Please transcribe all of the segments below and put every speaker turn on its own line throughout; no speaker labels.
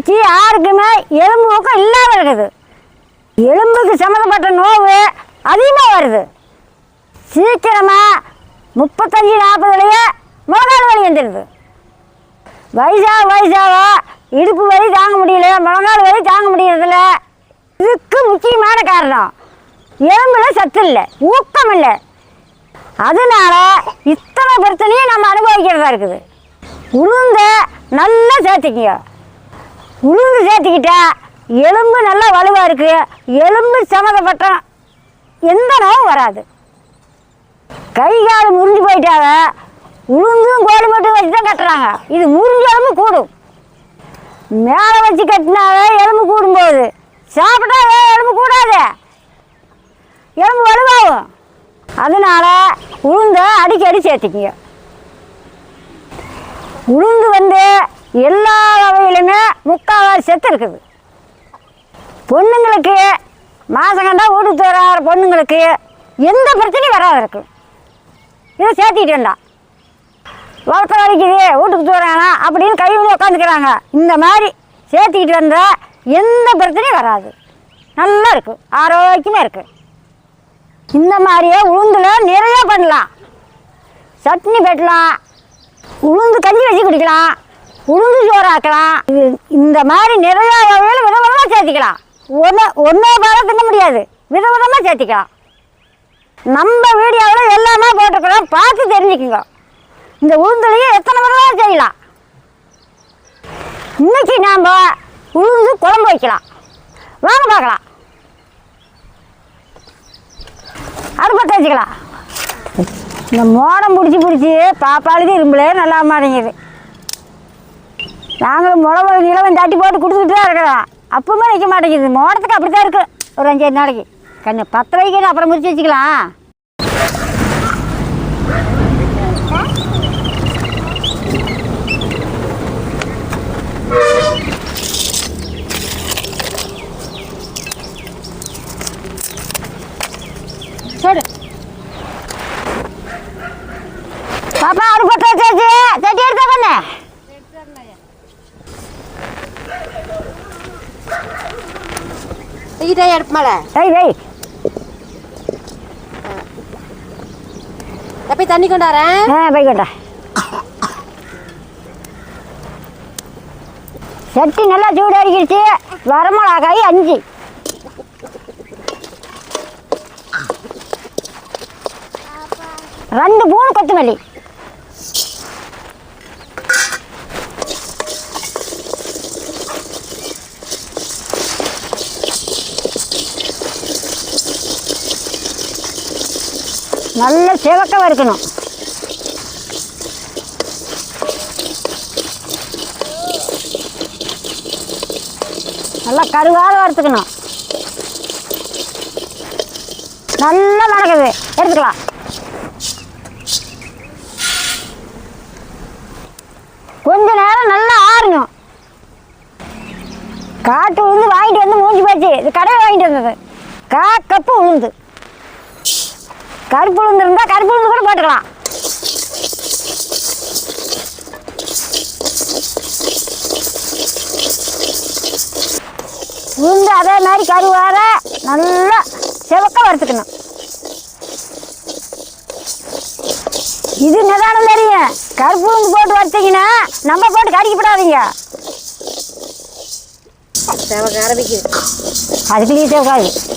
இன்னைக்கு யாருக்குமே எலும்பு ஊக்கம் இல்லாமல் இருக்குது. எலும்புக்கு சம்மந்தப்பட்ட நோவு அதிகமாக வருது. சீக்கிரமாக முப்பத்தஞ்சு நாற்பதுலேயே முழங்கால் வலி வந்துடுது வயசாக வயசாக இடுப்பு வலி தாங்க முடியல முழங்கால் வலி தாங்க முடியறதில்ல. இதுக்கு முக்கியமான காரணம் எலும்புல சத்து இல்லை ஊக்கம் இல்லை. அதனால இத்தனை பிரச்சனையும் நம்ம அனுபவிக்கிறதா இருக்குது. உளுந்த நல்லா சேர்த்துக்கியோ உளுந்து சேர்த்துக்கிட்டா எலும்பு நல்லா வலுவாக இருக்குது எலும்பு சம்மந்தப்பட்டோம் எந்த நோவும் வராது. கை கால் முறிஞ்சு போயிட்டாங்க. உளுந்தும் கோழி மட்டும் வச்சு தான் கட்டுறாங்க. இது முறிஞ்ச எலும்பு கூடும். மேலே வச்சு கட்டினாவே எலும்பு கூடும்போது சாப்பிட்டாவே எலும்பு கூடாது? எலும்பு வலுவாகும். அதனால் உளுந்தை அடிக்கடி சேர்த்துக்கிங்க. உளுந்து வந்து எல்லா வகையிலுமே முக்கால்வாசி செத்து இருக்குது. பொண்ணுங்களுக்கு மாதம் கண்டா வீட்டுக்கு வர பொண்ணுங்களுக்கு எந்த பிரச்சனையும் வராது இருக்கு இதை சேர்த்திட்டு வந்தா வளர்த்த வலிக்குது வீட்டுக்கு தூரானா அப்படின்னு கை உட்காந்துக்கிறாங்க இந்த மாதிரி சேர்த்துக்கிட்டு வந்தால் எந்த பிரச்சனையும் வராது. நல்லா இருக்கு. ஆரோக்கியமாக இருக்கு. இந்த மாதிரியே உளுந்தில் நிறைய பண்ணலாம். சட்னி பெட்டலாம் உளுந்து கஞ்சி வச்சு குடிக்கலாம். உளுந்து சோறாக்கலாம் இது இந்த மாதிரி நிறைய வகையில் விதவிதமாக சேர்த்திக்கலாம். ஒன்று ஒன்றே பாடம் திங்க முடியாது. விதவிதமாக சேர்த்திக்கலாம். நம்ம வீடியோவில் எல்லாமே போட்டிருக்கிறோம் பார்த்து தெரிஞ்சுக்குங்க. இந்த உளுந்துலையே எத்தனை விதமாக செய்யலாம்? இன்னைக்கு நாம் உளுந்து குழம்பு வைக்கலாம். வாங்க பார்க்கலாம். அடுப்பத்தை தேய்ச்சிக்கலாம். இந்த மோடம் பிடிச்சி பிடிச்சி பாப்பாளுக்கு இரும்பலே நல்லா மாட்டேங்குது. நாங்களும் முளவு நிலவன் தட்டி போட்டு கொடுத்துக்கிட்டு தான் இருக்கிறோம். அப்பவுமே நிற்க மாட்டேங்குது. மோடத்துக்கு அப்படி தான் இருக்குது ஒரு அஞ்சாறு நாளைக்கு. கண்ணு பத்து ரூபாய்க்கு அப்புறம் முடிச்சு வச்சுக்கலாம்
சரி
பாப்பா அடுப்பத்தை வச்சாச்சு தட்டி எடுத்தா பண்ண
மேலே
வை வை
எப்போ தண்ணி கொண்டாரேன்
ஆ போய்க்கோட்டா சட்டி நல்லா சூடு அடிக்கிடுச்சு வரமிளகாய் அஞ்சு ரெண்டு மூணு கொத்தமல்லி நல்ல சிவக்க வறுக்கணும். நல்லா கருவாக வறுத்துக்கணும். நல்லா வணக்குது எடுத்துக்கலாம். கொஞ்ச நேரம் நல்லா ஆறணும். காட்டு உளுந்து வாங்கிட்டு வந்து மூஞ்சி போச்சு இது கடையில் வாங்கிட்டு வந்தது. கா கப்பு உளுந்து. கருப்பு உளுந்து இருந்தால் கருப்பு உளுந்து கூட போட்டுக்கலாம். உளுந்து அதே மாதிரி கருவார நல்லா செவக்க வறுத்துக்கணும். இது நிதானம் தெரியும் கருப்பு உளுந்து போட்டு வறுத்தீங்கன்னா நம்ம போட்டு கடிக்கப்படாதீங்க.
தேவை ஆரம்பிக்குது.
அதுக்குள்ளேயே தேவைக்காது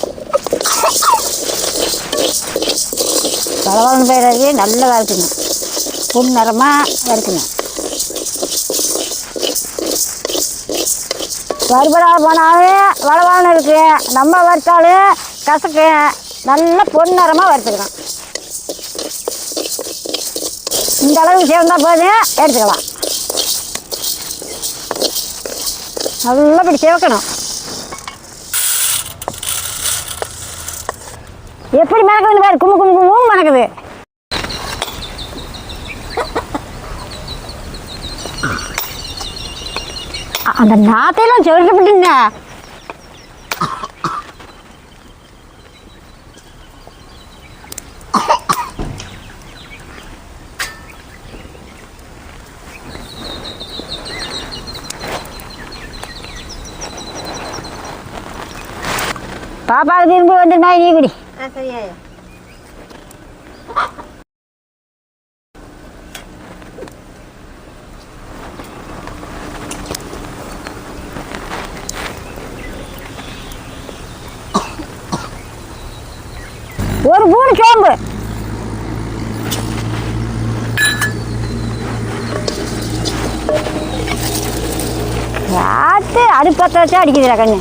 பலவாழ்ந்து போயிடாது நல்லா வறுக்கணும் பொன் நிறமாக வறுக்கணும் வறுபடாத போனாலே வளவான இருக்கு. நம்ம வறுத்தாலும் கசக்கு. நல்லா பொன் நிறமாக இந்த அளவுக்கு சேர்ந்தா போதும் எடுத்துக்கலாம். நல்லா இப்படி சேர்க்கணும் எப்படி மணக்குதுன்னு பாரு. கும்மு கும்மு கும்மும் மணக்குது அந்த நாத்தையெல்லாம் சொல்லிட்டுங்க பாப்பாவுக்கு இரும்பு வந்துருந்தா நீ குடி.
ஆ
ஒரு மூணு சோம்பு ஆத்து அடுப்பத்த வச்சா அடிக்குதுடா கண்ணு.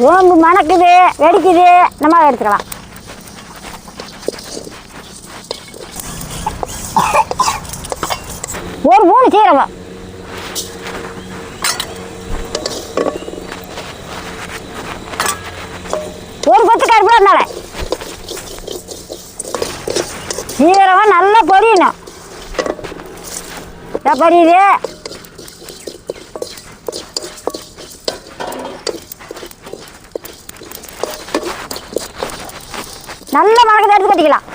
சோம்பு மணக்குது வெடிக்குது. நம்ம எடுத்துக்கலாம். ஒரு மூணு சீரகம். ஒரு கொத்து கருப்பு இருந்தால சீரகம் நல்லா பொரியணும். பொரியுது? நல்ல மிளகு எடுத்து கட்டிக்கலாம்.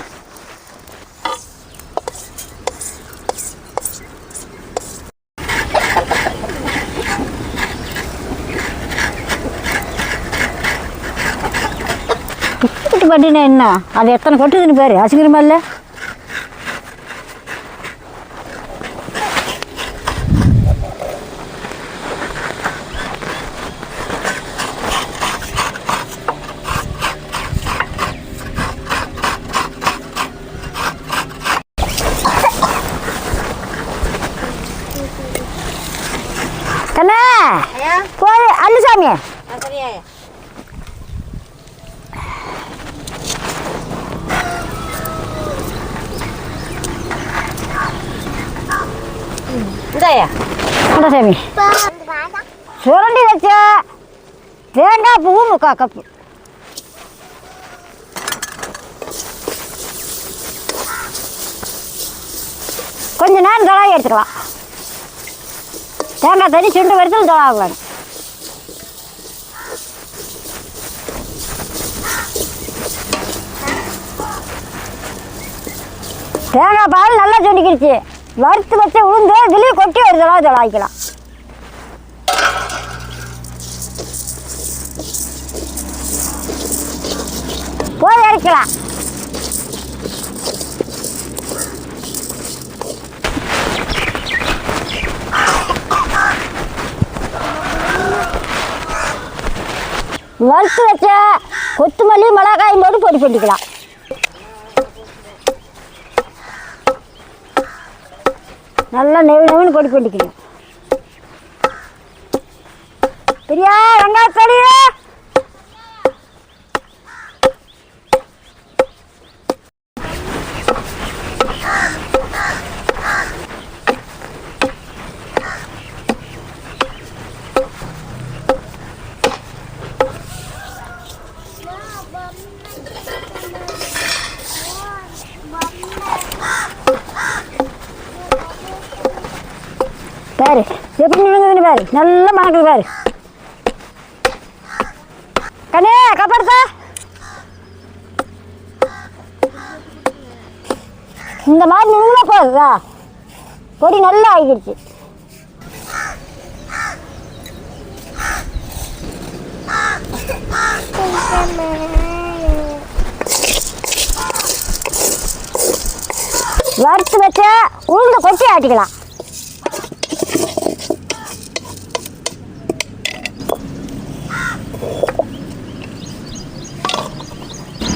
பிஸ்கட் என்ன? அது எத்தனை கொட்டுதுன்னு பேர் அசிங்கரமா இல்லை கண்ணா
ஐயா
போய் அல்லுசாமி
ஆ சரியா ஐயா இந்தாயா
சாமி. சுரண்டி வச்ச தேங்காய் பூ முக்கா கப்பு. கொஞ்ச நேரம் தொலாவி எடுத்துக்கலாம். தேங்காய் தண்ணி சுண்டு வரைக்கும் தொலாக வேணும் தேங்காய் பால் நல்லா சுண்டிக்கிடுச்சு வறுத்து வச்ச உளுந்து வெளியே கொட்டி ஒரு தடவை தொலாவிக்கலாம் போய் இறக்கலாம் வறுத்து வச்ச கொத்தமல்லி மிளகாயும் போட்டு பொடி பண்ணிக்கலாம். நல்லா நெவு நெவுன்னு பொடி பண்ணிக்கணும் பிரியா வெங்காயத்தடி எப்படி நின்றுதுன்னு பாரு நல்ல மணக்குது பாரு. கண்ணே கப்படுத்தா இந்த மாதிரி நின்றுனா போகுதா பொடி நல்லா ஆகிடுச்சு. வறுத்து வச்ச உளுந்த கொட்டி ஆட்டிக்கலாம்.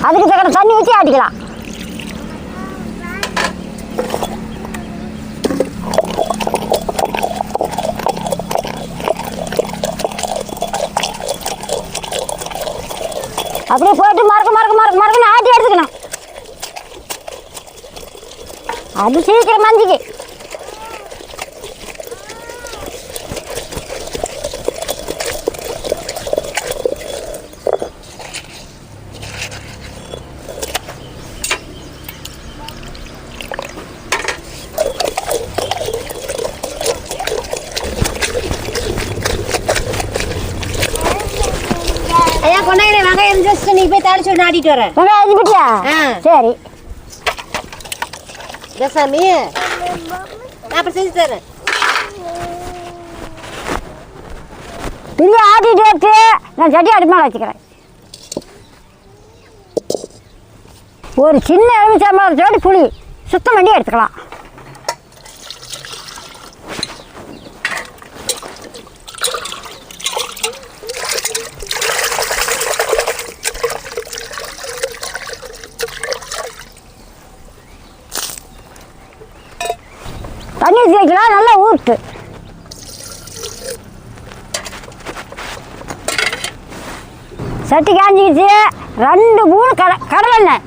அதுக்கு தக்கன தண்ணி ஊற்றி ஆட்டிக்கலாம். அப்படியே போயிட்டு மறக்க மறக்க மறக்க மறக்கணும் ஆட்டி எடுத்துக்கணும். அது சீக்கிரம் மஞ்சிக்கு
பொண்ணையில வெங்காயம் ஜஸ்ட் நீ போய் தாளிச்சு விட்டு ஆடிட்டு வர.
வெங்காயம் அஞ்சு பிட்டியா சரி.
பேசாமி நான் அப்புறம் செஞ்சு தரேன்.
பிரியா ஆட்டிட்டு வச்சு நான் சட்டி அடுப்பாக வச்சுக்கிறேன். ஒரு சின்ன எலுமிச்சம்பழத்தோடு புளி. சுத்தம் பண்ணி எடுத்துக்கலாம். தண்ணி ஊற்றி வைக்கலாம் நல்லா ஊற்று சட்டி காஞ்சிக்கிச்சு. ரெண்டு மூணு கட கடலெண்ணெய்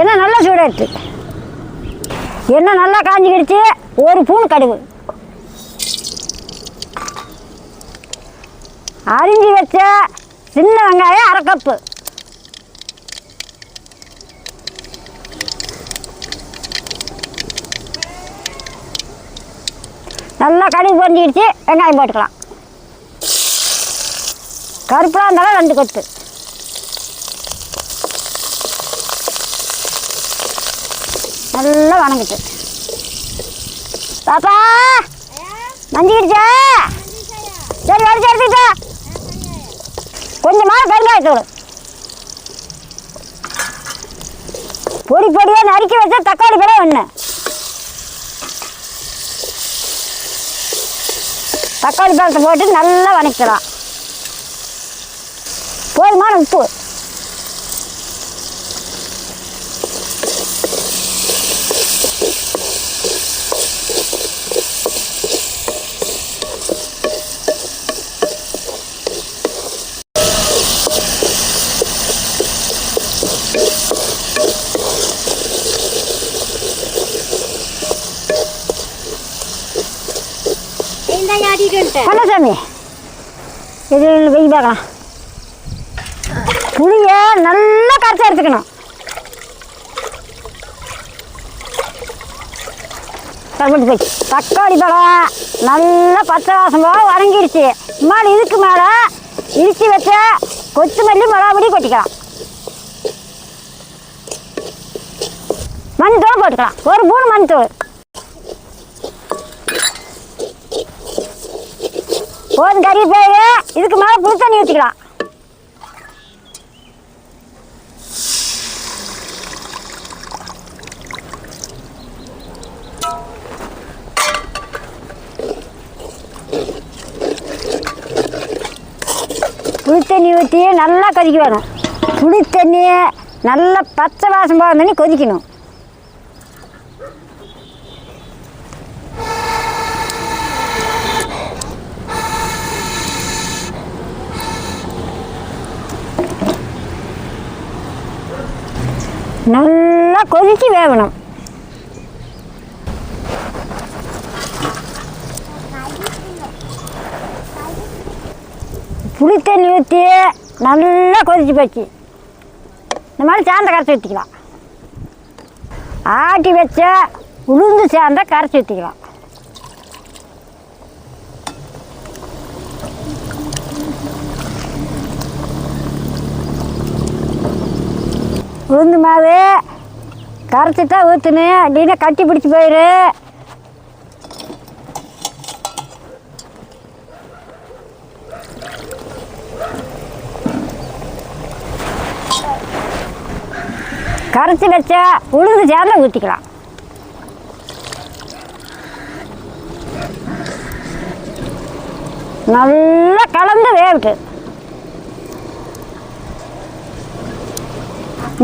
எண்ணெய். நல்லா சூடாயிடுச்சு. எண்ணெய் நல்லா காஞ்சிக்கிடுச்சு. ஒரு பூன் கடுகு. அரிஞ்சு வச்ச சின்ன வெங்காயம் அரை கப்பு. நல்லா கடுகு பொரிஞ்சிக்கிடுச்சு வெங்காயம் போட்டுக்கலாம். கருப்பெலாம் இருந்தாலும் ரெண்டு கொத்து. நல்லா வணங்கிட்டு. பாப்பா! மஞ்சிக்கிடுச்சா? சரி வடிச்சு எடுத்துக்கிட்டா கொஞ்சமாக பெருங்காயத்தூள் பொடி பொடியாக நறுக்கி வச்சா தக்காளி பழம் ஒன்று தக்காளி பழத்தை போட்டு நல்லா வணக்கலாம் போதுமான உப்பு
இந்த கண்ணசாமி. வந்துட்டேன்
பண்ணசாமி இது வெய் பார்க்கலாம் புளியை நல்லா கரைச்சி எடுத்துக்கணும் கருப்பட்டி போச்சு தக்காளி பழம் நல்லா பச்சை வாசம் போக வதங்கிடுச்சு மேலே இதுக்கு மேலே இடித்து வச்ச கொத்தமல்லி மிளகாபடி கொட்டிக்கலாம். மண் தூள் போட்டுக்கலாம். ஒரு மூணு மண் தூள் போதும் கறி போய் இதுக்கு மேலே புது தண்ணி ஊற்றிக்கலாம் புளி தண்ணி ஊற்றி நல்லா கொதிக்க வேணும். புளி தண்ணி நல்லா பச்சை வாசம் போகிற தண்ணி கொதிக்கணும். நல்லா வேகணும். புளி தண்ணி ஊற்றி நல்லா கொதிச்சு போச்சு. இந்த மாதிரி சாந்தை கரைச்சி ஊற்றிக்கலாம் ஆட்டி வச்ச உளுந்து சேர்ந்த கரைச்சி ஊற்றிக்கலாம் உளுந்து மாவு கரைச்சி தான் ஊற்றணும் அப்படின்னா கட்டி பிடிச்சி போயிடு கரைச்சி வச்ச உளுந்து சேர்ந்த ஊற்றிக்கலாம் நல்லா கலந்து வேகட்டு.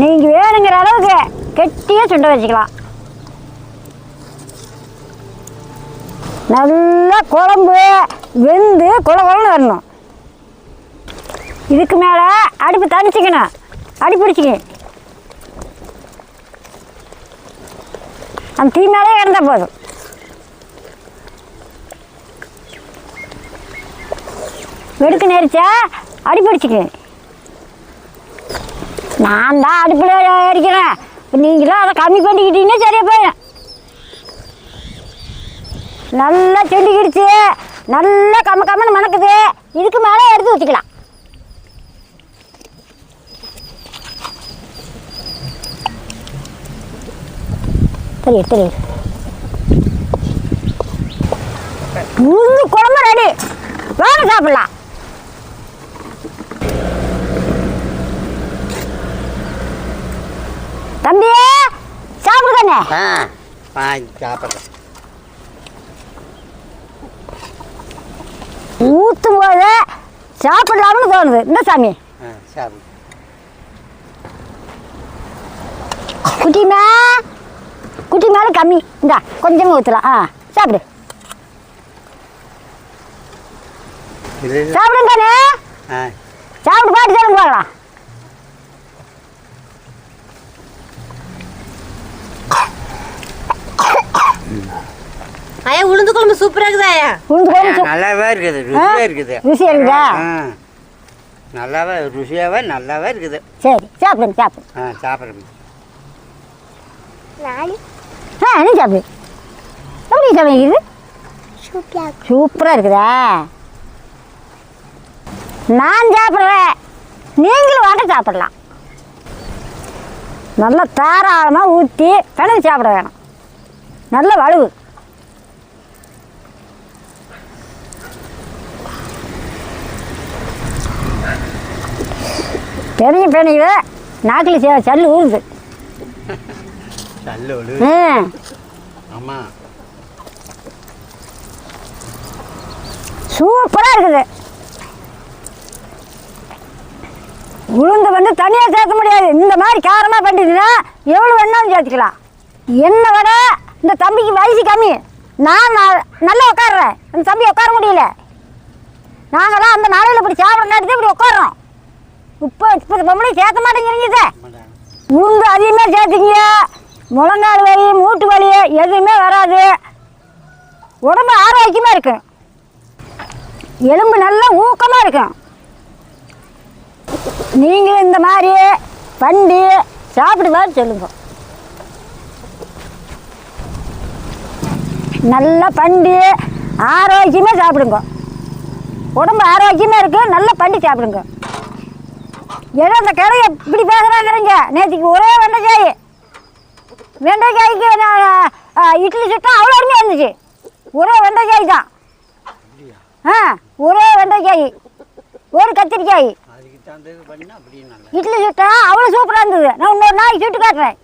நீங்கள் வேணுங்கிற அளவுக்கு கெட்டியாக சுண்ட வச்சுக்கலாம். நல்லா குழம்பு வெந்து குள குழன்னு வரணும். இதுக்கு மேலே அடுப்பு தணிச்சிக்கணும். அடி பிடிச்சிக்கணும் அந்த தீ மேலே இருந்தால் போதும். வெடுக்கு நெரிச்சா அடி பிடிச்சிக்கணும் நான் தான் அடுப்பில் எரிக்கிறேன் நீங்களும் அதை கம்மி பண்ணிக்கிட்டீங்கன்னா சரியா போயிடும். நல்லா செண்டிக்கிடுச்சு நல்லா கம்ம கம்மன்னு மணக்குது. இதுக்கு மேலே எடுத்து ஊற்றிக்கலாம் சரி சரி குழம்பு ரெடி. வாங்க சாப்பிடலாம். தம்பி சாப்பிடுதானே
சாப்பிட்றேன்
ஊற்றும் போது சாப்பிடலாம்னு தோணுது. இந்த சாமி.
சாப்பிடு.
குட்டிமா குட்டி மேலே கம்மி. இந்தா கொஞ்சமாக ஊற்றலாம் ஆ சாப்பிடு.
ஆ.
சாப்பிட்டு பாட்டு சொல்லுங்க பார்க்கலாம்.
ஆயா உளுந்து குழம்பு சூப்பரா இருக்குதா? ஆயா
உளுந்து குழம்பு
நல்லாவே இருக்குது
ஆ?
ருசியாக இருக்குது.
ருசியா இருக்குதா?
ஆ நல்லாவே ருசியாகவே நல்லாவே இருக்குது.
சரி சாப்பிடுங்க சாப்பிடு.
ஆ சாப்பிட்றேன்
ஆ நீ சாப்பிடு. எப்படி சமைக்குது சூப்பராக இருக்குதா? நான் சாப்பிட்றேன் நீங்களும் வாங்க சாப்பிடலாம். நல்லா தாராளமாக ஊற்றி பிணைஞ்சு சாப்பிட வேணும். நல்ல வலுவு. பெரிய பெணியில் நாக்கில் சல்லு ஊறுது சூப்பராக இருக்குது. உளுந்து வந்து தனியாக சேர்க்க முடியாது. இந்த மாதிரி காரமாக பண்ணிட்டுனா எவ்வளோ வேணாலும் சேர்த்துக்கலாம். என்னை விட இந்த தம்பிக்கு வயசு கம்மி. நான் நல்லா உட்காடுறேன் அந்த தம்பி உட்கார முடியல. நாங்களாம் அந்த நாளையில் இப்படி சாப்பிட்றங்காட்டி இப்படி உட்காடுறோம் இப்போ இப்போ பொம்பளை சேர்க்க மாட்டேங்கிறீங்க உளுந்து அதிகமாக சேர்த்துங்க முழங்கால் வலி மூட்டு வலி எதுவுமே வராது. உடம்பு ஆரோக்கியமாக இருக்கும். எலும்பு நல்லா ஊக்கமாக இருக்கும். நீங்களும் இந்த மாதிரி பண்ணி சாப்பிடுவான்னு சொல்லுங்க. நல்லா பண்டி ஆரோக்கியமாக சாப்பிடுங்க. உடம்பு ஆரோக்கியமாக இருக்கு நல்லா பண்ணி சாப்பிடுங்க. ஏதோ அந்த கடையை இப்படி பேசுகிறாங்கிறீங்க நேற்றுக்கு ஒரே வெண்டைக்காய். வெண்டைக்காய்க்கு நான் இட்லி சுட்டா அவ்வளோ அருமையாக இருந்துச்சு. ஒரே வெண்டைக்காய் தான். ஆ ஒரே வெண்டைக்காய். ஒரு கத்திரிக்காய். இட்லி சுட்டா அவ்வளோ சூப்பராக இருந்தது. நான் இன்னொரு நாளைக்கு சுட்டு காட்டுறேன்